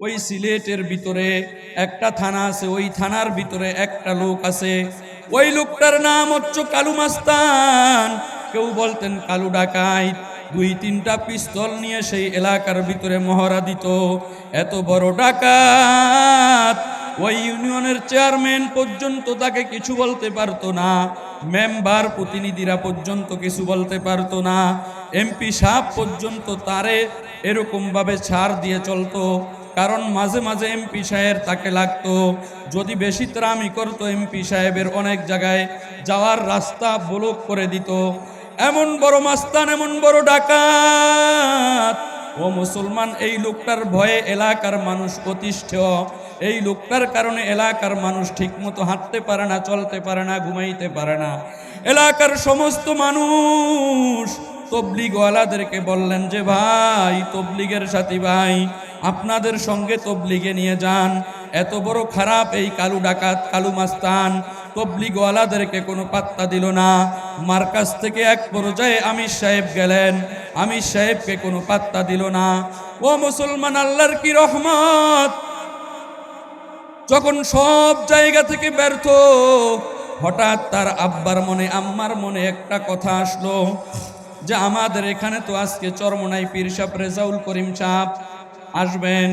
ওই সিলেটের ভিতরে একটা থানা আছে, ওই থানার ভিতরে একটা লোক আছে। ওই লোকটার নাম হচ্ছে কালু মাস্তান। কেউ বলতেন কালু ডাকাইত। দুই তিনটা পিস্তল নিয়ে সেই এলাকার ভিতরে মহড়া দিত। এত বড় ডাকাত। ওই ইউনিয়নের চেয়ারম্যান পর্যন্ত তাকে কিছু বলতে পারতো না। মেম্বার প্রতিনিধিরা পর্যন্ত কিছু বলতে পারতো না। এমপি সাহেব পর্যন্ত তারে এরকমভাবে ছাড় দিয়ে চলতো। কারণ মাঝে মাঝে এমপি সাহেব তাকে লাগতো। যদি বেশি ত্রামি করতো এমপি সাহেবের অনেক জায়গায়, যাওয়ার রাস্তা ব্লক করে দিত। এমন বড় মাস্তান, এমন বড় ডাকাত। ও মুসলমান, এই লোকটার ভয়ে এলাকার মানুষ অতিষ্ঠ। এই লোকটার কারণে এলাকার মানুষ ঠিকমতো হাঁটতে পারে না, চলতে পারে না, ঘুমাইতে পারে না। এলাকার সমস্ত মানুষ তবলিগওয়ালাদেরকে বললেন যে, ভাই, তবলিগের সাথী ভাই, আপনাদের সঙ্গে তবলিগে নিয়ে যান। এত বড় খারাপ এই কালু ডাকাত, কালু মাস্তান। তবলিগওয়ালাদেরকে কোনো পাত্তা দিল না। মার কাছ থেকে এক পর্যায়ে আমির সাহেব গেলেন। আমির সাহেবকে কোনো পাত্তা দিল না। ও মুসলমান, আল্লাহর কি রহমত? যখন সব জায়গা থেকে ব্যর্থ, হঠাৎ তার আব্বার মনে, আম্মার মনে একটা কথা আসলো। যে আমাদের এখানে তো আজকে চরমনাই পীর সাপ রেজাউল করিম সাপ আসবেন,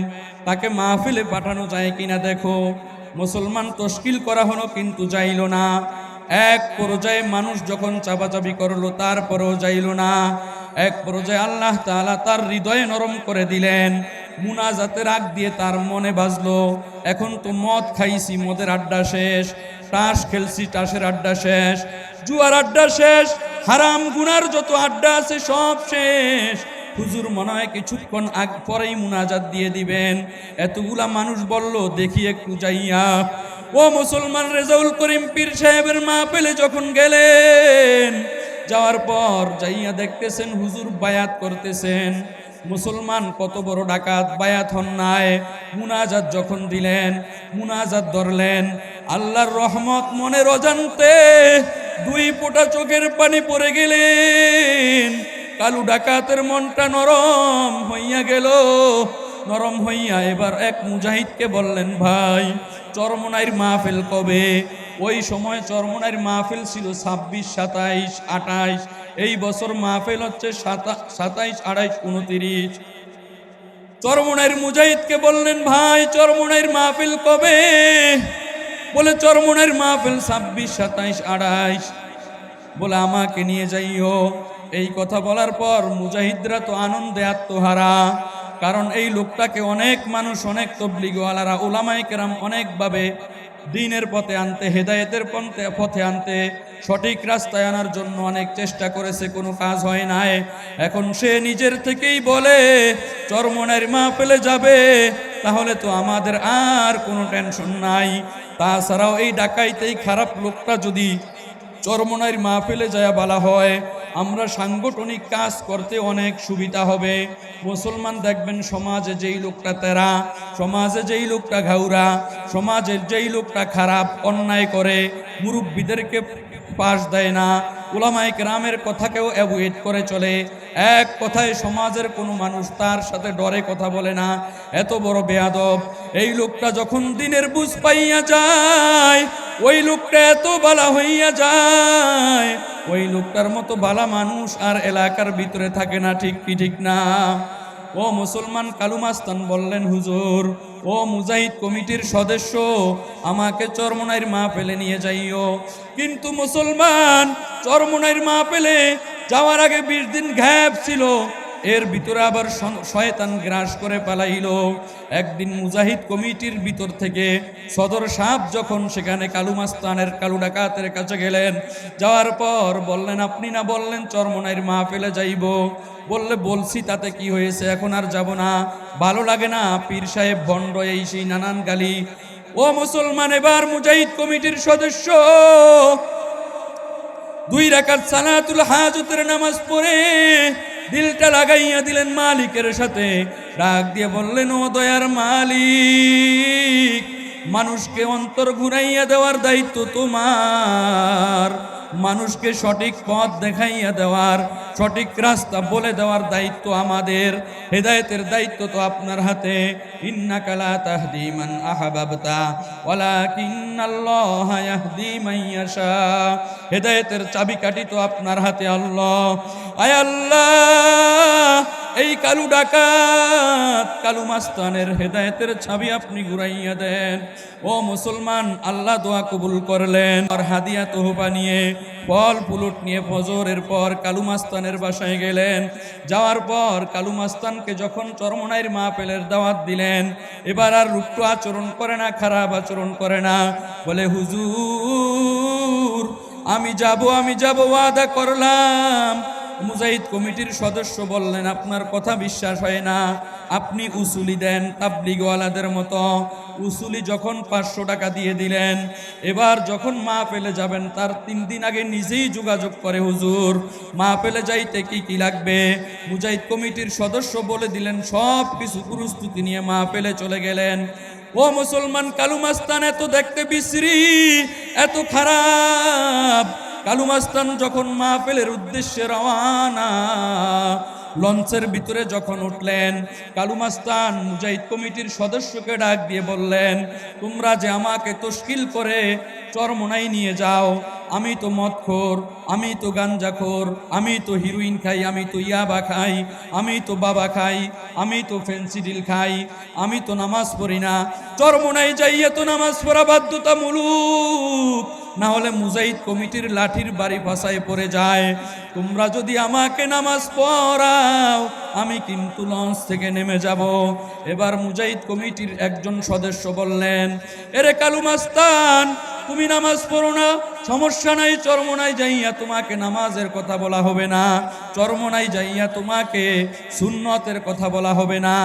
তাকে মাহফিলে পাঠানো যায় কিনা দেখো। মুসলমান তশকিল করা হলো কিন্তু যাইল না। এক পর্যায়ে মানুষ যখন চাপাচাপি করল, তারপরেও যাইল না। এক পর্যায়ে আল্লাহ তালা তার হৃদয়ে নরম করে দিলেন। মুনাজাতের আগ দিয়ে তার মনে বাজলো, এখন তো মদ খাইছি, মদের আড্ডা শেষ, তাস খেলছি, তাসের আড্ডা শেষ, জুয়ার আড্ডা শেষ। হারাম গুনার যত আড্ডা আছে সব শেষ। হুজুর মনে হয় কিছুক্ষণ আগ পরেই মুনাজাত দিয়ে দিবেন। এতগুলা মানুষ বলল, দেখি একটু যাইয়া। ও মুসলমান রেজাউল করিম পীর সাহেবের মা পেলে যখন গেলেন, যাওয়ার পর যাইয়া দেখতেছেন হুজুর বায়াত করতেছেন। মুসলমান কত বড় ডাকাত, বায়াত হন নাই। মুনাজাত যখন দিলেন, মুনাজাত ধরলেন। আল্লাহর রহমত মনের অজান্তে দুই ফোঁটা চোখের পানি পড়ে গেলেন। কালু ডাকাতের মনটা নরম হইয়া গেল। নরম হইয়া এবার এক মুজাহিদকে বললেন, ভাই, চরমনাইর মাহফিল কবে? ওই সময় চরমনাইর মাহফিল ছিল ছাব্বিশ, সাতাইশ, আঠাইশ। এই বছর মাহফিল হচ্ছে সাতাইশ আঠাইশ উনতিরিশ। চরমনাইর মুজাহিদকে বললেন, ভাই, চরমনাইর মাহফিল কবে? বলে চরমনাইর মাহফিল ছাব্বিশ, সাতাইশ, আড়াইশ। বলে, আমাকে নিয়ে যাইও। এই কথা বলার পর মুজাহিদরা তো আনন্দে আত্মহারা, কারণ এই লোকটাকে অনেক মানুষ, অনেক তবলিগওয়ালারা ওলামাই কেরাম অনেকভাবে দিনের পথে আনতে, হেদায়েতের পথে পথে আনতে, সঠিক রাস্তায় আনার জন্য অনেক চেষ্টা করেছে, কোনো কাজ হয় নাই। এখন সে নিজের থেকেই বলে চরমনের মা পেলে যাবে, তাহলে তো আমাদের আর কোনো টেনশন নাই। তাছাড়াও এই ডাকাইতেই খারাপ লোকটা যদি চরমনাইর মাহফিলে যায় বলা হয়, আমরা সাংগঠনিক কাজ করতে অনেক সুবিধা হবে। মুসলমান দেখবেন সমাজে যেই লোকটা তেরা, সমাজে যেই লোকটা ঘাউরা, সমাজের যেই লোকটা খারাপ অন্যায় করে, মুরব্বীদেরকে পাশ দেয় না। ওলামাই গ্রামের কথাকেও অ্যাভয়েড করে চলে। এক কথায় সমাজের কোনো মানুষ তার সাথে ডরে কথা বলে না। এত বড় বেয়াদব। এই লোকটা যখন দিনের বুঝ পাইয়া যায়, ওই লোকটা এত বালা হইয়া যায়। ওই লোকটার মতো বালা মানুষ আর এলাকার ভিতরে থাকে না, ঠিক কি ঠিক না? ও মুসলমান কালুমাস্তান বললেন, হুজুর ও মুজাহিদ কমিটির সদস্য, আমাকে চরমনাইর মা পেলে নিয়ে যাইও। কিন্তু মুসলমান চরমনাইর মা পেলে যাওয়ার আগে বিশ দিন ঘ্যাপ ছিল। এর ভিতরে আবার শয়তান গ্রাস করে পালাইল। একদিন মুজাহিদ কমিটির ভিতর থেকে সদর সাহেব যখন সেখানে কালু মাস্তানের, কালু ডাকাতের কাছে গেলেন, যাওয়ার পর বললেন, আপনি না বললেন চরমনাইর মা ফেলে যাইব? বললে, বলছি, তাতে কি হয়েছে? এখন আর যাব না। ভালো লাগে না, পীর সাহেব ভণ্ড এই সেই নানান গালি। ও মুসলমান, এবার মুজাহিদ কমিটির সদস্য দুই রাকাত সালাতুল হাজতের নামাজ পড়ে দিলটা লাগাইয়া দিলেন মালিকের সাথে। রাগ দিয়ে বললেন, ও দয়ার মালিক, মানুষকে অন্তর ঘুরাইয়া দেওয়ার দায়িত্ব তোমার। মানুষকে সঠিক পথ দেখাইয়া দেওয়ার, সঠিক রাস্তা বলে দেওয়ার দায়িত্ব আমাদের। হেদায়েতের দায়িত্ব তো আপনার হাতে। ইন্নাকা লা তাহদি মান আহবাবতা, ওয়ালাকিন্নাল্লাহা ইয়াহদি মান ইয়াশা। হেদায়েতের চাবিকাঠি তো আপনার হাতে আল্লাহ। আয় আল্লাহ! এই কালু ডাকাত, কালু মাস্তানের হেদায়েতের ছাবি আপনি ঘুরাইয়া দেন। ও মুসলমান, আল্লাহ দোয়া কবুল করলেন। আর হাদিয়া তোহবা নিয়ে, ফল পুলট নিয়ে ফজরের পর কালু মাস্তানের বাসায় গেলেন। যাওয়ার পর কালু মাস্তানকে যখন চরমনাইয়ের মা পেলের দাওয়াত দিলেন, এবার আর রুক্ষ আচরণ করে না, খারাপ আচরণ করে না। বলে, হুজুর, আমি যাব আমি যাব, ওয়াদা করলাম। মুজাহিদ কমিটির সদস্য বললেন, আপনার কথা বিশ্বাস হয় না। আপনি উসুলি দেন তাবলিগওয়ালাদের মতো। উসুলি যখন পাঁচশো টাকা দিয়ে দিলেন, এবার যখন মা পেলে যাবেন, তার তিন দিন আগে নিজেই যোগাযোগ করে, হুজুর মা পেলে যাইতে কি কি লাগবে? মুজাহিদ কমিটির সদস্য বলে দিলেন, সব কিছু প্রস্তুতি নিয়ে মা পেলে চলে গেলেন। ও মুসলমান কালু মাস্তান এত দেখতে বিশ্রী, এত খারাপ। কালু মাস্তান যখন মাহফিলের উদ্দেশ্যে রওয়ানা, লঞ্চের ভিতরে যখন উঠলেন, কালু মাস্তান মুজাহিদ কমিটির সদস্যকে ডাক দিয়ে বললেন, তোমরা যে আমাকে তশকিল করে চরমোনাই নিয়ে যাও, আমি তো মদখোর, আমি তো গাঞ্জাখোর, আমি তো হিরোইন খাই, আমি তো ইয়াবা খাই, আমি তো বাবা খাই, আমি তো ফেন্সিডিল খাই, আমি তো নামাজ পড়ি না, চরমোনাই যাইয়া তো নামাজ পড়া বাধ্যতামূলক। না হলে মুজাহিদ কমিটির লাঠির বাড়ি ভাষায় পড়ে যায়। তোমরা যদি আমাকে নামাজ পড়াও, আমি কিন্তু লঞ্চ থেকে নেমে যাব। এবার মুজাহিদ কমিটির একজন সদস্য বললেন, এরে কালু মাস্তান, তুমি নামাজ পড়ো না সমস্যা নাই চরমনাই যাইয়া তোমাকে নামাজের কথা বলা হবে না। চরমনাই যাইয়া তোমাকে সুন্নতের কথা বলা হবে না।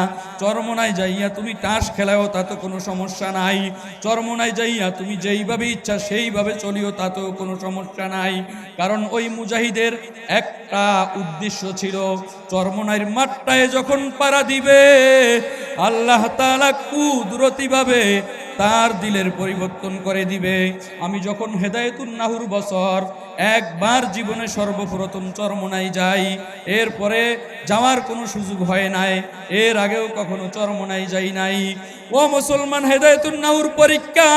চরমনাই যাইয়া তুমি তাস খেলাও তাতে কোনো সমস্যা নাই। চরমনাই যাইয়া তুমি যেইভাবে ইচ্ছা সেইভাবে চলিও তাতেও কোনো সমস্যা নাই। কারণ ওই মুজাহিদের একটা উদ্দেশ্য ছিল চরমনাইয়ের মাঠটায় যখন পাড়া দিবে, আল্লাহ তালা কুদরতিভাবে তার দিলের পরিবর্তন করে দিবে। আমি যখন হেদায়েতুন নাহুর বছর, একবার জীবনে সর্বপ্রথম চরমনাই যাই, এরপরে যাওয়ার কোনো সুযোগ হয় নাই, এর আগেও কখনো চরমনাই যাই নাই। ও মুসলমান হেদায়তুন নাহুর পরীক্ষা,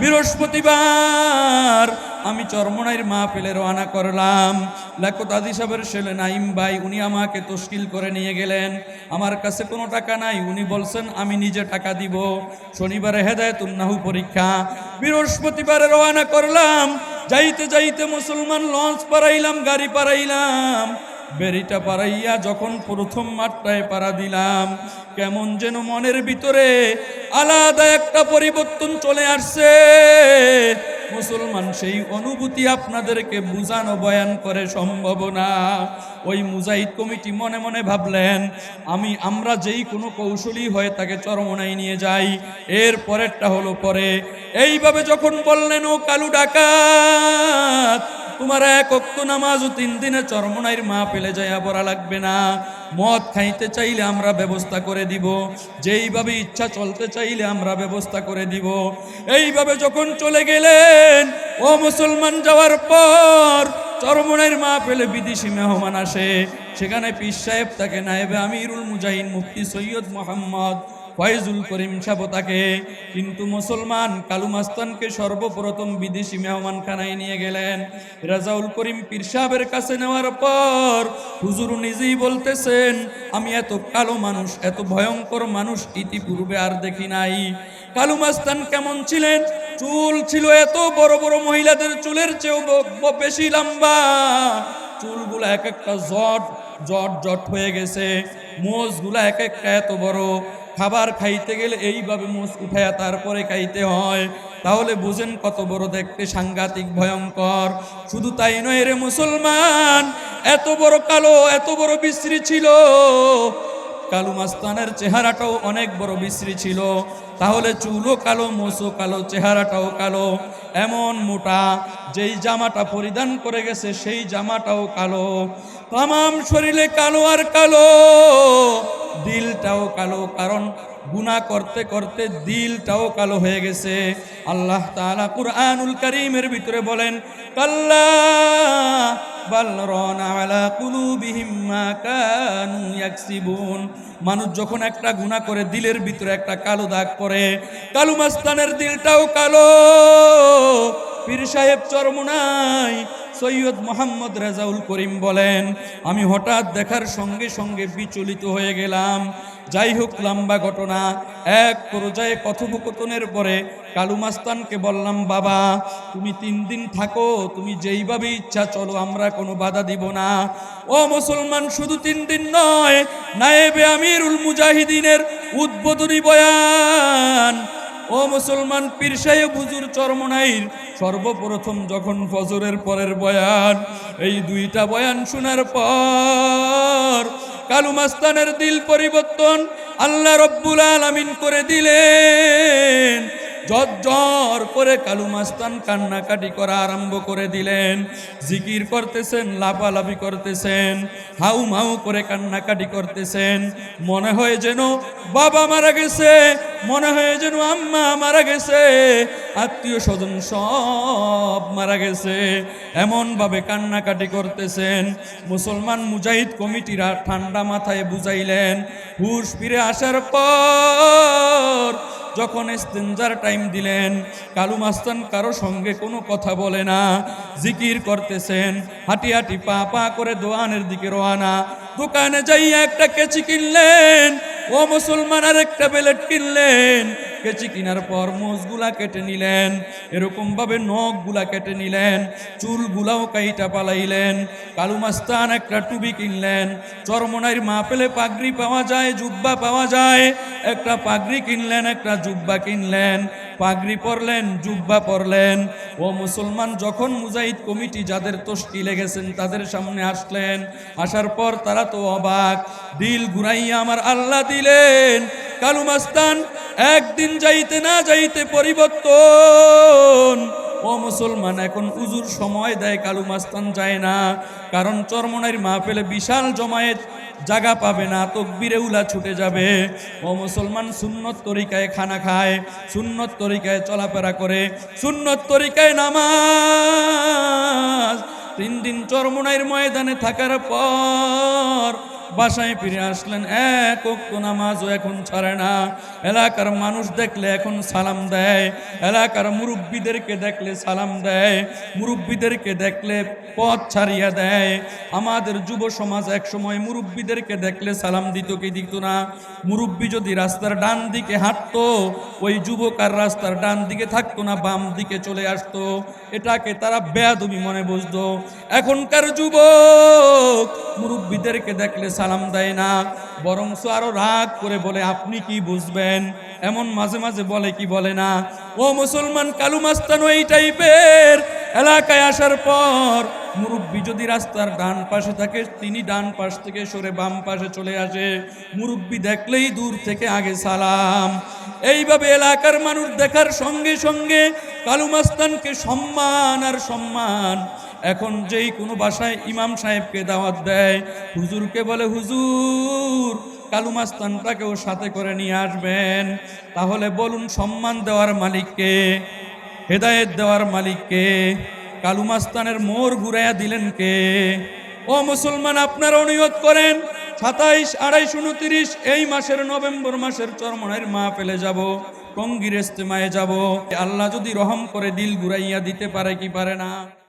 বৃহস্পতিবার আমি চরমনাইয়ের মা পেলে রওনা করলাম। লাকত আদি সাহেবের ছেলে নাইম ভাই, উনি আমাকে তশকিল করে নিয়ে গেলেন। আমার কাছে কোনো টাকা নাই। উনি বলছেন, আমি নিজে টাকা দিব। শনিবারে হেদায়তুন্নাহু পরীক্ষা। বৃহস্পতিবারে রওনা করলাম। যাইতে যাইতে মুসলমান লঞ্চ পারাইলাম, গাড়ি পারাইলাম। বেরিটা পারাইয়া যখন প্রথম মাঠটায় পাড়া দিলাম, কেমন যেন মনের ভিতরে আলাদা একটা পরিবর্তন চলে আসছে। মুসলমান, সেই অনুভূতি আপনাদেরকে বুঝানো বয়ান করে সম্ভব না। ওই মুজাহিদ কমিটি মনে মনে ভাবলেন, আমি, আমরা যেই কোনো কৌশলী হয়ে তাকে চরমনায় নিয়ে যাই। এর পরেরটা হলো পরে। এইভাবে যখন বললেন, ও কালু ডাকাত তোমার এক অক্ত নামাজও তিন দিনে চরমনাইয়ের মা পেলে যাইয়া পড়া লাগবে না। মদ খাইতে চাইলে আমরা ব্যবস্থা করে দিব। যেইভাবে ইচ্ছা চলতে চাইলে আমরা ব্যবস্থা করে দিব। এইভাবে যখন চলে গেলেন, ও মুসলমান যাওয়ার পর চরমনাইয়ের মা পেলে বিদেশি মেহমান আসে। সেখানে পীর সাহেব তাকে নায়েবে আমিরুল মুজাহিন মুফতি সৈয়দ মোহাম্মদ ফয়জুল করিম সাহেব তাকে। কিন্তু মুসলমান কালু মাস্তানকে সর্বপ্রথম বিদেশি মেহমানখানায় নিয়ে গেলেন। রাজাউল করিম পীর সাহেবের কাছে নেওয়ার পর হুজুর নিজেই বলতেছেন, আমি এত কালো মানুষ, এত ভয়ঙ্কর মানুষ ইতিপূর্বে আর দেখি নাই। কালু মাস্তান কেমন ছিলেন? চুল ছিল এত বড় বড় মহিলাদের চুলের চেয়েও বেশি লম্বা। চুলগুলো এক একটা জট জট জট হয়ে গেছে। মোজগুলো এক একটা এত বড়। খাবার খাইতে গেলে এইভাবে মুস উঠায়া তারপরে খাইতে হয়। তাহলে বুঝেন কত বড় দেখতে সাংঘাতিক, ভয়ঙ্কর। শুধু তাই নয় রে মুসলমান, এত বড় কালো, এত বড় বিশ্রী ছিল। কালু মাস্তানের চেহারাটাও অনেক বড় বিশ্রী ছিল। তাহলে চুলও কালো মোসো কালো, চেহারাটাও কালো, এমন মোটা যেই জামাটা পরিধান করে গেছে সেই জামাটাও কালো। তাম শরীরে কালো আর কালো, দিলটাও কালো, কারণ গুনাহ করতে করতে দিলটাও কালো হয়ে গেছে। আল্লাহ তাআলা কুরআনুল কারীমের ভিতরে বলেন মানুষ যখন একটা গুনাহ করে, দিলের ভিতরে একটা কালো দাগ পড়ে। কালু মাস্তানের দিলটাও কালো। পীর সাহেব চরমুনাই সৈয়দ মোহাম্মদ রেজাউল করিম বলেন, আমি হঠাৎ দেখার সঙ্গে সঙ্গে বিচলিত হয়ে গেলাম। যাই হোক লম্বা ঘটনা, এক পর্যায়ে কথোপকথনের পরে কালু মাস্তানকে বললাম, বাবা, তুমি তিন দিন থাকো, তুমি যেইভাবে ইচ্ছা চলো, আমরা কোনো বাধা দিব না। ও মুসলমান, শুধু তিন দিন নয়, নায়েবে আমিরুল মুজাহিদিনের উদ্বোধনী বয়ান। ও মুসলমান, পীর সাহেব, হুজুর চরমনাইর সর্বপ্রথম যখন ফজরের পরের বয়ান, এই দুইটা বয়ান শোনার পর কালু মাস্তানের দিল পরিবর্তন আল্লাহ রব্বুল আলমিন করে দিলেন। জ্বর করে কালু মাস্তান কান্নাকাটি করা আরম্ভ করে দিলেন। জিকির করতেছেন, লাফালাফি করতেছেন, হাউ মাউ করে কান্নাকাটি করতেছেন। মনে হয় যেন বাবা মারা গেছে, মনে হয় যেন আম্মা মারা গেছে, আত্মীয় স্বজন সব মারা গেছে। এমনভাবে কান্নাকাটি করতেছেন। মুসলমান মুজাহিদ কমিটিরা ঠান্ডা মাথায় বুঝাইলেন, হুশ ফিরে আসার পর যখন ইস্তেঞ্জার টাইম দিলেন, কালু মাস্তান কারও সঙ্গে কোনো কথা বলে না, জিকির করতেছেন হাঁটি হাঁটি পা পা করে দোয়ানের দিকে রোয়ানা দোকানে যাইয়া একটা কেচি কিনলেন, ও মুসলমান আর একটা বেলেট কিনলেন কেচি কিনার পর মোজগুলা কেটে নিলেন এরকম ভাবে নখগুলা কেটে নিলেন, চুলগুলাও কাইটা পালাইলেন, কালু মাস্তান একটা টুবি কিনলেন, চরমনাইর মা পেলে পাগড়ি পাওয়া যায়, জুব্বা পাওয়া যায়, একটা পাগড়ি কিনলেন, একটা জুব্বা কিনলেন, পাগড়ি পরলেন, জুব্বা পরলেন, ও মুসলমান যখন মুজাহিদ কমিটি যাদের তস্কি লেগেছেন তাদের সামনে আসলেন, আসার পর তারা তো অবাক, দিল ঘুরাইয়া আমার আল্লাহ দিলেন কালু মাস্তান, একদিন যাইতে না যাইতে পরিবর্তন। ও মুসলমান, এখন উজুর সময় দেয় কালু মাস্তান যায় না, কারণ চরমনাইর মা পেলে বিশাল জমায়েত জায়গা পাবে না, তকবিরে উলা ছুটে যাবে। ও মুসলমান, সুন্নত তরিকায় খানা খায়, সুন্নত তরিকায় চলাফেরা করে, সুন্নত তরিকায় নামাজ। তিন দিন চরমনাইর ময়দানে থাকার পর বাসায় ফিরে আসলেন। এক অক্ত নামাজও এখন ছাড়ে না। এলাকার মানুষ দেখলে এখন সালাম দেয়। এলাকার মুরব্বীদেরকে দেখলে সালাম দেয়। মুরব্বীদেরকে দেখলে পথ ছাড়িয়া দেয়। আমাদের যুব সমাজ এক সময় মুরব্বীদেরকে দেখলে সালাম দিত কি দিত না। মুরব্বী যদি রাস্তার ডান দিকে হাঁটতো, ওই যুবক আর রাস্তার ডান দিকে থাকতো না, বাম দিকে চলে আসতো। এটাকে তারা বেয়াদবি মনে বুঝতো। এখনকার যুবক মুরব্বীদেরকে দেখলে সালাম দেয় না বরং আরও রাগ করে বলে, আপনি কি বুঝবেন? এমন মাঝে মাঝে বলে, কি বলে না, ও মুসলমান, কালু মাস্তানো এই টাইপের। এলাকায় আসার পর মুরব্বী যদি রাস্তার ডান পাশে থাকে, তিনি ডান পাশ থেকে সরে বাম পাশে চলে আসে। মুরব্বী দেখলেই দূর থেকে আগে সালাম। এইভাবে এলাকার মানুষ দেখার সঙ্গে সঙ্গে কালু মাস্তানকে সম্মান আর সম্মান এখন যেই কোনো বাসায় ইমাম সাহেবকে দাওয়াত দেয়, হুজুরকে বলে, হুজুর, কালু মাস্তানটাকেও সাথে করে নিয়ে আসবেন। তাহলে বলুন সম্মান দেওয়ার মালিককে, হেদায়েত দেওয়ার মালিককে, কালু মাস্তানের মোর ঘুরাইয়া দিলেন কে? ও মুসলমান, আপনারা অনুরোধ করেন, সাতাইশ, আড়াইশ, উনত্রিশ, এই মাসের নভেম্বর মাসের চরমনের মা ফেলে যাব, টঙ্গির ইস্তেমায় যাব। আল্লাহ যদি রহম করে দিল ঘুরাইয়া দিতে পারে কি পারে না?